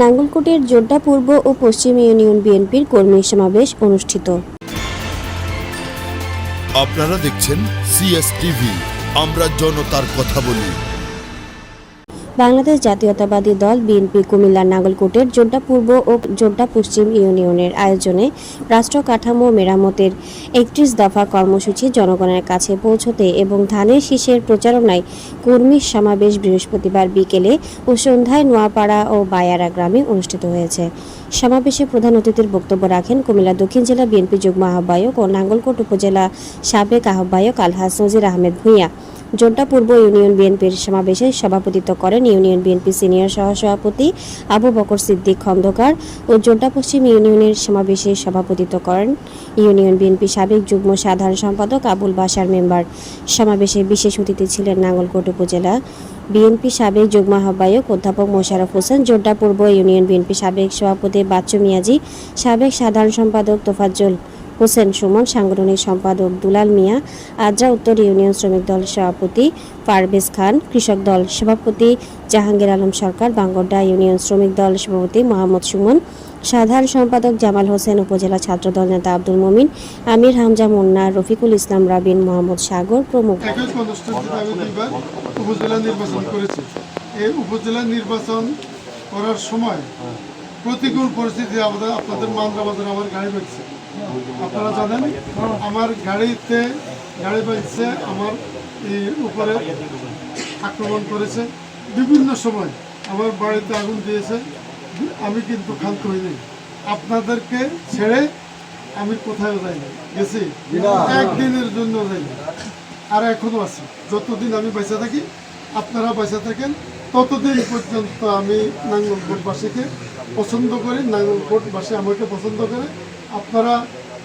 নাঙ্গলকোটের জোড্ডা পূর্ব ও পশ্চিম union বিএনপির কর্মী সমাবেশ অনুষ্ঠিত। আপনারা দেখছেন সিএসটিভি আমরা জনতার কথা বলি। বাংলাদেশ জাতীয়তাবাদী দল বিএনপি কুমিল্লার নাগলকোটের জোড্ডা পূর্ব ও জোড্ডা পশ্চিম ইউনিয়নের আয়োজনে রাষ্ট্র কাঠামো মেরামতের একত্রিশ দফা কর্মসূচি জনগণের কাছে পৌঁছতে এবং ধানের শীষের প্রচারণায় কর্মী সমাবেশ বৃহস্পতিবার বিকেলে ও সন্ধ্যায় নোয়াপাড়া ও বায়ারা গ্রামে অনুষ্ঠিত হয়েছে। সমাবেশে প্রধান অতিথির বক্তব্য রাখেন কুমিল্লা দক্ষিণ জেলা বিএনপি যুগ্ম আহ্বায়ক ও নাঙ্গলকোট উপজেলা সাবেক আহ্বায়ক আলহাজ নজির আহমেদ ভূঁইয়া। জোড্ডা পূর্ব ইউনিয়ন বিএনপির সমাবেশে সভাপতিত্ব করেন ইউনিয়ন বিএনপি সিনিয়র সহসভাপতি আবু বকর সিদ্দিক খন্দকার ও জোড্ডা পশ্চিম ইউনিয়নের সমাবেশে সভাপতিত্ব করেন ইউনিয়ন বিএনপি সাবেক যুগ্ম সাধারণ সম্পাদক আবুল বাসার মেম্বার। সমাবেশে বিশেষ অতিথি ছিলেন নাঙ্গলকোট উপজেলা বিএনপি সাবেক যুগ্ম আহ্বায়ক অধ্যাপক মোশারফ হোসেন জোড্ডা পূর্ব ইউনিয়ন বিএনপি সাবেক সভাপতি বাচ্চু মিয়াজি, সাবেক সাধারণ সম্পাদক তোফাজ্জল হোসেন সুমন, সাংগঠনিক সম্পাদক দুলাল মিয়া, আদ্রা উত্তর ইউনিয়ন শ্রমিক দল সভাপতি পারভেজ খান, কৃষক দল সভাপতি জাহাঙ্গীর আলম সরকার বাঙ্গড্ডা ইউনিয়ন শ্রমিক দল সভাপতি মোহাম্মদ সুমন, সাধারণ সম্পাদক জামাল হোসেন, উপজেলা ছাত্রদল নেতা আব্দুল মমিন, আমির হামজা, মুন্না, রফিকুল ইসলাম, রাবিন মোহাম্মদ সাগর প্রমুখ। উপজেলা নির্বাচন করেছি। এই উপজেলা নির্বাচন করার সময় প্রতিকূল পরিস্থিতি আমাদের আপনাদের মান্দ্রা বাজারে আমার গাড়ি বাজছে আপনারা জানেন আমার গাড়িতে গাড়ি বাজছে আমার এই উপরে আক্রমণ করেছে। বিভিন্ন সময় আমার বাড়িতে আগুন দিয়েছে। আমি কিন্তু ক্ষান্ত হইনি আপনাদেরকে ছেড়ে আমি কোথায় যাইনি গেছি। একদিনের জন্য যাইনি আর এখনও আছি। যতদিন আমি বেঁচে থাকি আপনারা বেঁচে থাকেন ততদিন পর্যন্ত আমি নাঙ্গলকোটবাসীকে পছন্দ করি নাঙ্গলকোটবাসী আমাকে পছন্দ করে। আপনারা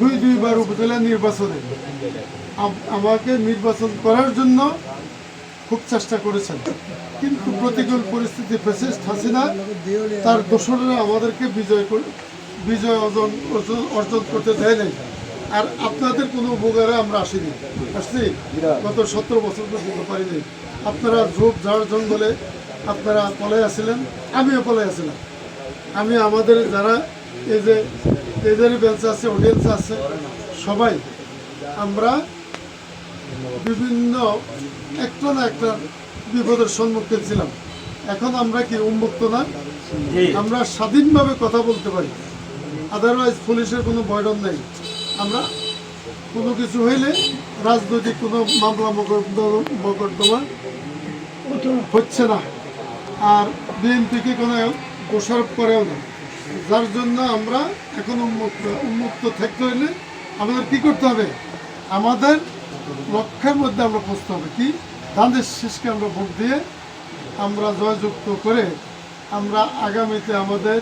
দুই দুইবার উপজেলা নির্বাচনে আমাকে নির্বাচন করার জন্য খুব চেষ্টা করেছেন। কিন্তু প্রতিকূল পরিস্থিতি ফেসিস্ট হাসিনা, তার দোসররা আমাদেরকে বিজয় করে বিজয় অর্জন অর্জন অর্জন করতে দেয় নাই। আর আপনাদের কোনো উপকারে আমরা আসিনি। আসছি? গত সতেরো বছর পর্যন্ত পারিনি। আপনারা ঝোপ ঝাড় জঙ্গলে আপনারা পলাই আসছিলেন আমিও পলাই আসছিলাম আমি আমাদের যারা এই যে এদের বেঞ্চ আছে অডিয়েন্স আছে সবাই আমরা বিভিন্ন একটা না একটা বিপদের সম্মুখীন ছিলাম। এখন আমরা কি উন্মুক্ত না? আমরা স্বাধীনভাবে কথা বলতে পারি। আদারওয়াইজ পুলিশের কোনো বয়ডন নেই। আমরা কোনো কিছু হইলে রাজনৈতিক কোনো মামলা মকদ্দমা হচ্ছে না। আর বিএনপিকে কোনো দোষারোপ করেও না। যার জন্য আমরা এখন উন্মুক্ত উন্মুক্ত থাকতে হইলে আমাদের কি করতে হবে? আমাদের লক্ষ্যের মধ্যে আমরা পৌঁছতে হবে। কি? ধানের শেষকে আমরা ভোট দিয়ে আমরা জয়যুক্ত করে আমরা আগামীতে আমাদের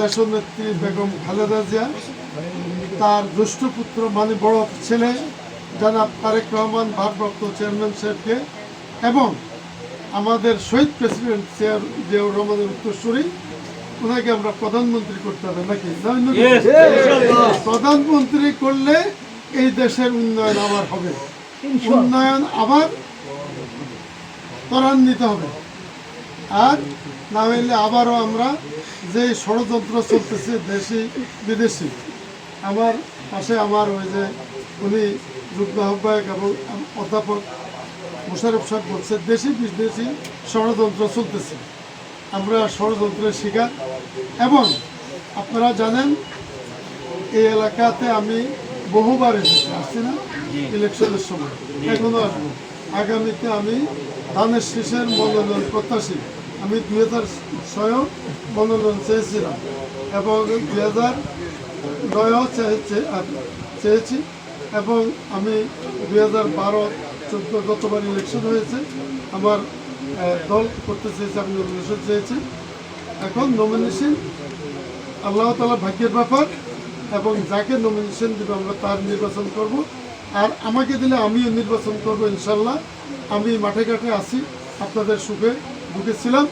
দেশনেত্রী বেগম খালেদা জিয়া, তার পুত্র মানে বড় ছেলে জনাব তারেক রহমান, ভারপ্রাপ্ত চেয়ারম্যান সাহেবকে এবং আমাদের শহীদ প্রেসিডেন্ট জিয়াউর জিয়াউর রহমানের উত্তরসূরি ওনাকে আমরা প্রধানমন্ত্রী করতে হবে নাকি? প্রধানমন্ত্রী করলে এই দেশের উন্নয়ন আবার হবে। উন্নয়ন আবার ত্বরান্বিত হবে। আর না হইলে আবারও আমরা যে ষড়যন্ত্র চলতেছে দেশি বিদেশি আমার পাশে আমার ওই যে উনি যুগ্ম আহ্বায়ক এবং অধ্যাপক মোশারফ সাহেব বলছে দেশি বিদেশি ষড়যন্ত্র চলতেছে। আমরা ষড়যন্ত্রের শিকার। এবং আপনারা জানেন এই এলাকাতে আমি বহুবার এসেছি আসছি না? ইলেকশনের সময়। এখনও আসব। আগামীতে আমি ধানের শীষের মনোনয়ন প্রত্যাশী। আমি দুই হাজার ছয়ও মনোনয়ন চেয়েছিলাম এবং দুই হাজার নয়ও চেয়ে- চেয়ে- চেয়েছি এবং আমি দুই হাজার বারো চোদ্দ গতবার ইলেকশন হয়েছে। আমার দল করতে চেয়েছি, আমি নমিনেশন চেয়েছি। এখন নমিনেশন আল্লাহ তালা ভাগ্যের ব্যাপার এবং যাকে নমিনেশন দেবে আমরা তার নির্বাচন করব। আর আমাকে দিলে আমিও নির্বাচন করব ইনশাল্লাহ আমি মাঠে ঘাটে আছি, আপনাদের সুখে ঢুকেছিলাম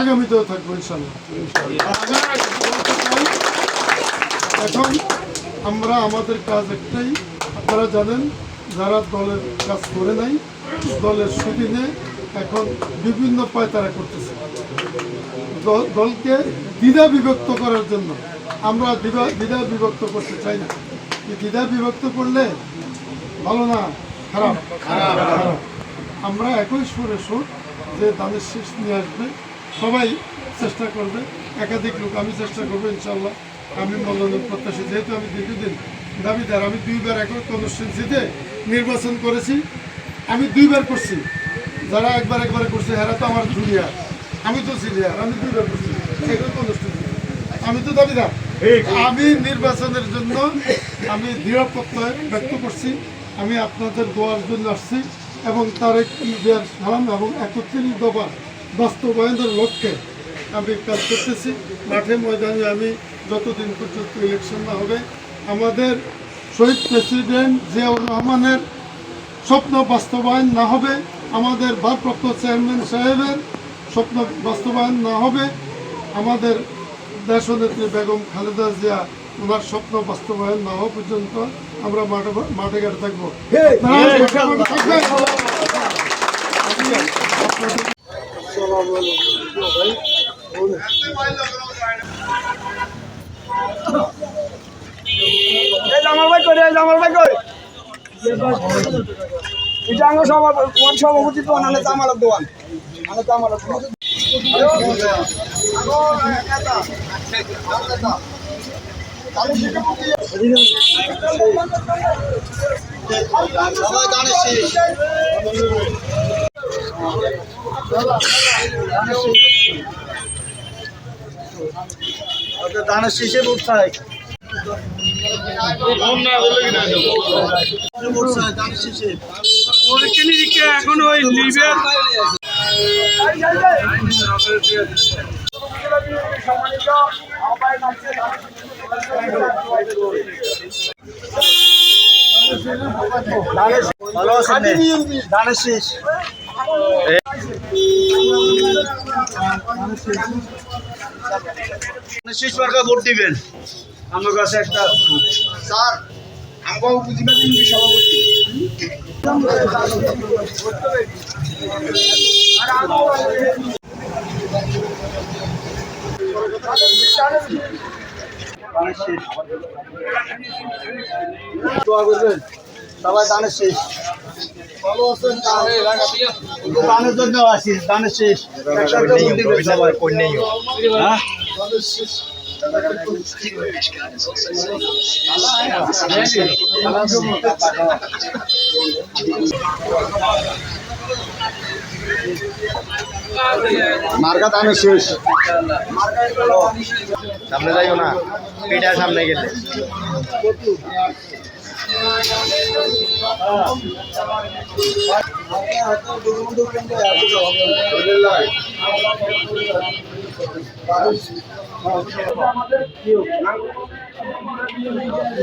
আগামীতেও থাকব ইনশাল্লাহ এখন আমরা, আমাদের কাজ একটাই, আপনারা জানেন যারা দলের কাজ করে নাই দলের সুদিনে এখন বিভিন্ন পায় তারা করতেছে। দল- দলকে দ্বিধা বিভক্ত করার জন্য আমরা দ্বিধা দ্বিধা বিভক্ত করতে চাই না। এই দ্বিধা বিভক্ত করলে ভালো না খারাপ। খারাপ। আমরা একই সুরে সুর যে দানের শীষ নিয়ে আসবে সবাই চেষ্টা করবে একাধিক লোক আমি চেষ্টা করব ইনশাল্লাহ আমি মনোনয়ন প্রত্যাশী। যেহেতু আমি দীর্ঘদিন দাবিদার আমি দুইবার একই কনস্টিটুন্সিতে নির্বাচন করেছি আমি দুইবার করছি। যারা একবার একবার করছে এরা তো আমার জুনিয়র। আমি তো সিনিয়র আমি দুইবার করছি। আমি তো দাবিদার। আমি নির্বাচনের জন্য আমি দৃঢ় প্রত্যয় ব্যক্ত করছি। আমি আপনাদের দোয়ার জন্য আসছি এবং তার দেওয়ার সালাম এবং একত্রিশ দফা বাস্তবায়নের লক্ষ্যে আমি কাজ করতেছি। মাঠে ময়দানে আমি যতদিন পর্যন্ত ইলেকশন না হবে আমাদের শহীদ প্রেসিডেন্ট জিয়াউর রহমানের স্বপ্ন বাস্তবায়ন না হবে আমাদের ভারপ্রাপ্ত চেয়ারম্যান সাহেবের স্বপ্ন বাস্তবায়ন না হবে আমাদের দেশনেত্রী বেগম খালেদা জিয়া ওনার স্বপ্ন বাস্তবায়ন না হওয়া পর্যন্ত আমরা মাঠে মাঠে ঘাটে থাকব। জামাল ভাই এই জামাল ভাই কই? এটা আমার সভা কোন সভাপতি তো নালে জামালের দোয়ান। মানে জামালের দোয়ান। দানের শেষে। উঠছাই এখন ওই আহ্বায়ক ভালো আছেন দানের শেষ শেষ ভোট দিবেন আমার কাছে একটা স্যার আমবাবু বুঝিনা দিন সভাপতি। সবাই দানের শেষ। ভালো আছেন দানের জন্য আছি দানের শেষ। সবাই হ্যাঁ দানের শেষ। মার্কা দানের শেষ। সামনে যাইও না। পিঠা সামনে গেলে।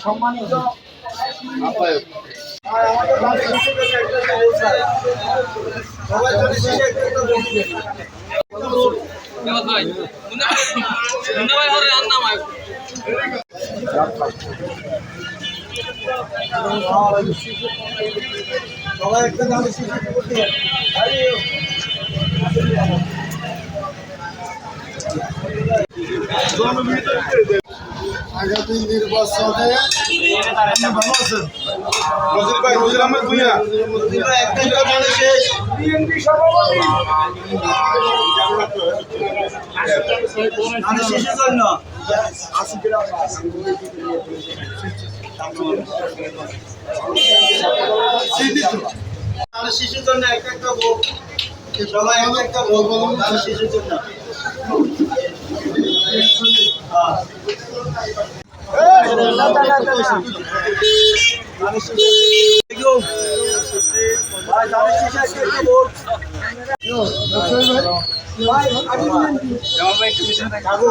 সম্মানিত সবাই যদি শেষে একটা একটা ভোট দিবেন। সবাই একটা ভোট দিবেন। আগামী নির্বাচনে ভালো জন্য শেষের জন্য একটা একটা ভোট সবাই একটা ভোট দানের জন্য।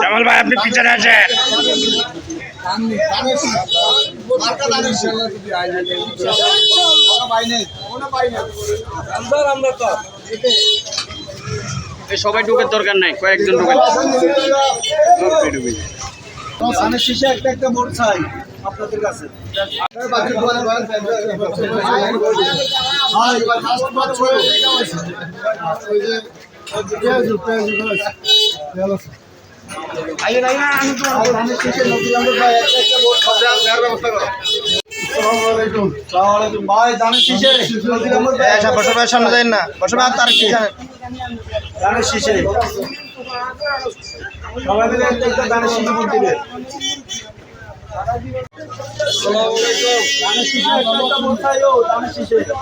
জামাল ভাই আপনি পিছনে আছেন মার্কা দানের শেষ। কোনো ভাই নেই, কোনো ভাই নেই। এই সবাই ঢুকের দরকার নাই কয়েকজন ঢুকে একটা একটা চাই আপনাদের কাছে। বছর ওই যে পেঁয়াজ পেঁয়াজ পেঁয়াজ আছে। ধানের শীষে নজরুল আহমদ ভাই একটা একটা ভোট আসসালামু আলাইকুম। ভাই ধানের শীষে নজরুল আহমদ ভাই বসে সামনে যাই না। বসে তার কি জানেন? ধানের শীষে। সবাই মিলে একটা ধানের শীষে ভোট দিবে। ধানের শীষে একটা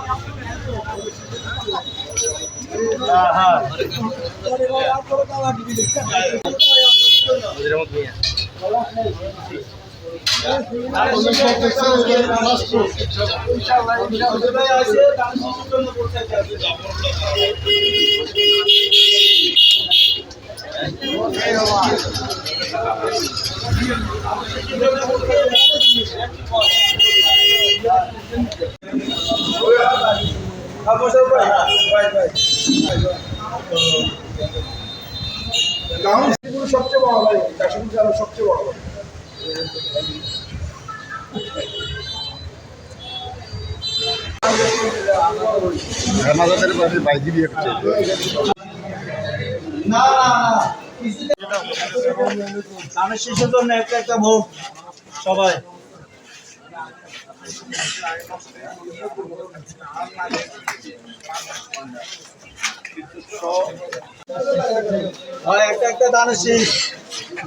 হ্যাঁ হ্যাঁ। সবচেয়ে বড় কাশ্মীর জেলার সবচেয়ে না না ধানের শিশুর জন্য একটা একটা ভোট সবাই। একটা একটা শীষ।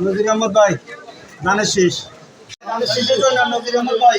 নজির আহমদ ভাই, দানের শীষ। জন্য নজির আহমদ ভাই।